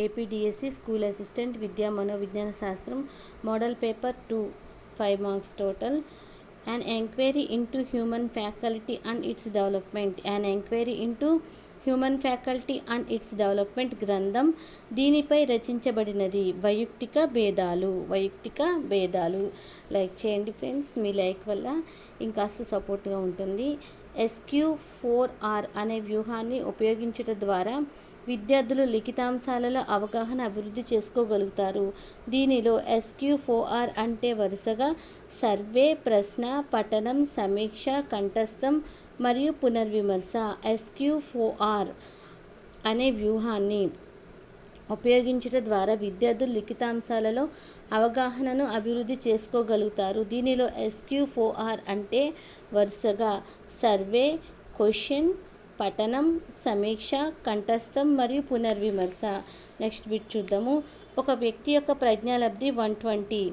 APDSC school assistant విద్యా మనోవిజ్ఞాన శాస్త్రం model paper two five marks total. And enquiry into human faculty and its development and enquiry into human faculty and its development గ్రంథం దీనిపై రచించబడినది. వైయక్తిక భేదాలు వైయక్తిక భేదాలు. Like చేయండి friends మీ like వల్ల ఇంకాస్త సపోర్ట్గా ఉంటుంది. ఎస్క్యూ ఫోర్ ఆర్ అనే వ్యూహాన్ని ఉపయోగించుట ద్వారా విద్యార్థులు లిఖితాంశాలలో అవగాహన అభివృద్ధి చేసుకోగలుగుతారు. దీనిలో ఎస్క్యూ ఫోఆర్ అంటే వరుసగా సర్వే ప్రశ్న పఠనం సమీక్ష కంఠస్థం మరియు పునర్విమర్శ. ఎస్క్యూ ఫోఆర్ అనే వ్యూహాన్ని ఉపయోగించుట ద్వారా విద్యార్థులు లిఖితాంశాలలో అవగాహనను అభివృద్ధి చేసుకోగలుగుతారు. దీనిలో ఎస్క్యూ ఫోఆర్ అంటే వరుసగా సర్వే క్వశ్చన్ పఠనం సమీక్ష కంఠస్థం మరియు పునర్విమర్శ. నెక్స్ట్ బిట్ చూద్దాము. ఒక వ్యక్తి యొక్క ప్రజ్ఞాలబ్ధి వన్ ట్వంటీ.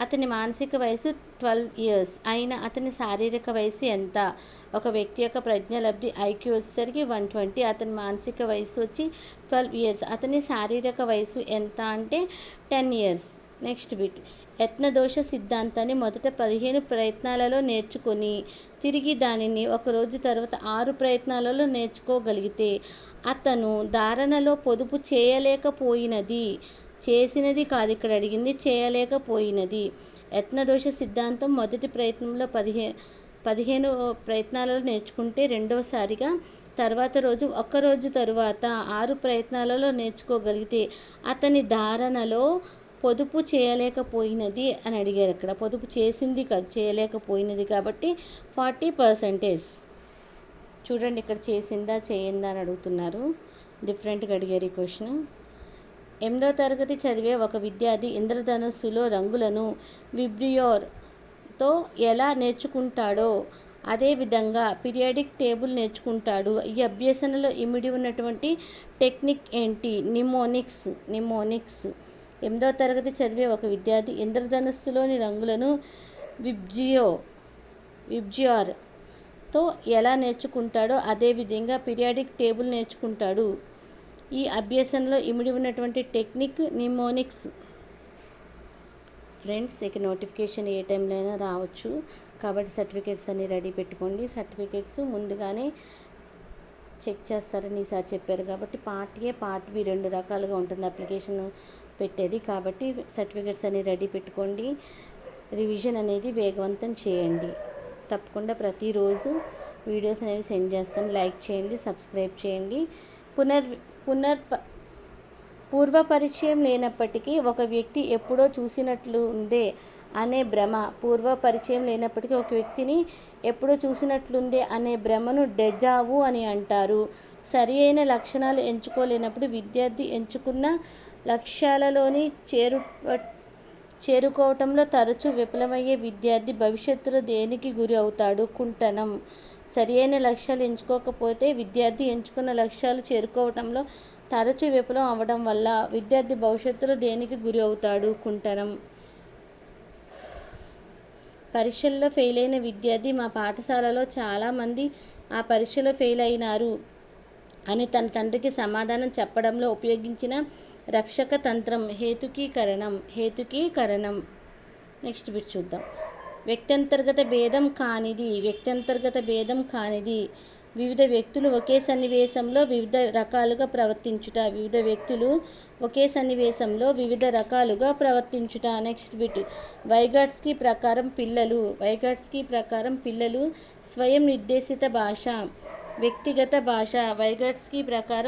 అతని మానసిక వయసు ట్వెల్వ్ ఇయర్స్. అయిన అతని శారీరక వయసు ఎంత? ఒక వ్యక్తి యొక్క ప్రజ్ఞలబ్ధి ఐక్యూ వచ్చేసరికి వన్ ట్వంటీ. అతని మానసిక వయసు వచ్చి ట్వెల్వ్ ఇయర్స్. అతని శారీరక వయసు ఎంత అంటే టెన్ ఇయర్స్. Next bit. యత్నదోష సిద్ధాంతాన్ని మొదట పదిహేను ప్రయత్నాలలో నేర్చుకొని తిరిగి దానిని ఒక రోజు తర్వాత ఆరు ప్రయత్నాలలో నేర్చుకోగలిగితే అతను ధారణలో పొదుపు చేయలేకపోయినది. చేసినది కాదు ఇక్కడ అడిగింది చేయలేకపోయినది. యత్నదోష సిద్ధాంతం మొదటి ప్రయత్నంలో పదిహే పదిహేను ప్రయత్నాలలో నేర్చుకుంటే రెండవసారిగా తర్వాత రోజు ఒక్క రోజు తరువాత ఆరు ప్రయత్నాలలో నేర్చుకోగలిగితే అతని ధారణలో పొదుపు చేయలేకపోయినది అని అడిగారు అక్కడ. పొదుపు చేసింది కాదు చేయలేకపోయినది కాబట్టి ఫార్టీ పర్సెంటేజ్. చూడండి ఇక్కడ చేసిందా చేయిందా అని అడుగుతున్నారు. డిఫరెంట్గా అడిగారు ఈ క్వశ్చన్. ఎనిమిదో తరగతి చదివే ఒక విద్యార్థి ఇంద్రధనుస్సులో రంగులను విబ్రియోర్తో ఎలా నేర్చుకుంటాడో అదేవిధంగా పీరియాడిక్ టేబుల్ నేర్చుకుంటాడు. ఈ అభ్యసనలో ఇమిడి ఉన్నటువంటి టెక్నిక్ ఏంటి? Mnemonics mnemonics. ఎనిమిదవ తరగతి చదివే ఒక విద్యార్థి ఇంద్రధనుస్సులోని రంగులను విబ్జియో విబ్జియార్తో ఎలా నేర్చుకుంటాడో అదేవిధంగా పీరియాడిక్ టేబుల్ నేర్చుకుంటాడు. ఈ అభ్యాసంలో ఇమిడి ఉన్నటువంటి టెక్నిక్ నిమోనిక్స్. ఫ్రెండ్స్ ఇక నోటిఫికేషన్ ఏ టైంలో అయినా రావచ్చు. కాబట్టి సర్టిఫికేట్స్ అన్ని రెడీ పెట్టుకోండి. సర్టిఫికేట్స్ ముందుగానే చెక్ చేస్తారని ఈసారి చెప్పారు. కాబట్టి పార్ట్ ఏ పార్ట్ బి రెండు రకాలుగా ఉంటుంది అప్లికేషన్ పెట్టేది. కాబట్టి సర్టిఫికేట్స్ అన్ని రెడీ పెట్టుకోండి. రివిజన్ అనేది వేగవంతం చేయండి. తప్పకుండా ప్రతిరోజు వీడియోస్ అనేవి సెండ్ చేస్తాను. లైక్ చేయండి సబ్స్క్రైబ్ చేయండి. పునర్ పునర్ పూర్వ పరిచయం లేనప్పటికీ ఒక వ్యక్తి ఎప్పుడో చూసినట్లు ఉందే అనే భ్రమ పూర్వ పరిచయం లేనప్పటికీ ఒక వ్యక్తిని ఎప్పుడో చూసినట్లుందే అనే భ్రమను డెజావు అని అంటారు. సరి అయిన లక్షణాలు ఎంచుకోలేనప్పుడు విద్యార్థి ఎంచుకున్న లక్ష్యాలలోని చేరు చేరుకోవటంలో తరచూ విఫలమయ్యే విద్యార్థి భవిష్యత్తులో దేనికి గురి అవుతాడు? కుంటనం. సరి అయిన లక్ష్యాలు ఎంచుకోకపోతే విద్యార్థి ఎంచుకున్న లక్ష్యాలు చేరుకోవటంలో తరచూ విఫలం అవ్వడం వల్ల విద్యార్థి భవిష్యత్తులో దేనికి గురి అవుతాడు? కుంటనం. పరీక్షల్లో ఫెయిల్ అయిన విద్యార్థి మా పాఠశాలలో చాలామంది ఆ పరీక్షలో ఫెయిల్ అయినారు అని తన తండ్రికి సమాధానం చెప్పడంలో ఉపయోగించిన రక్షక తంత్రం హేతుకీకరణం హేతుకీకరణం. నెక్స్ట్ బిట్ చూద్దాం. వ్యక్తంతర్గత భేదం కానిది వ్యక్తంతర్గత భేదం కానిది. వివిధ వ్యక్తులు ఒకే సన్నివేశంలో వివిధ రకాలుగా ప్రవర్తించుట. వివిధ వ్యక్తులు ఒకే సన్నివేశంలో వివిధ రకాలుగా ప్రవర్తించుట. నెక్స్ట్ బిట్ వైగాట్స్కి ప్రకారం పిల్లలు. వైగాట్స్కి ప్రకారం పిల్లలు స్వయం నిర్దేశిత భాష. వ్యక్తిగత భాష. వైగాట్స్కి ప్రకారం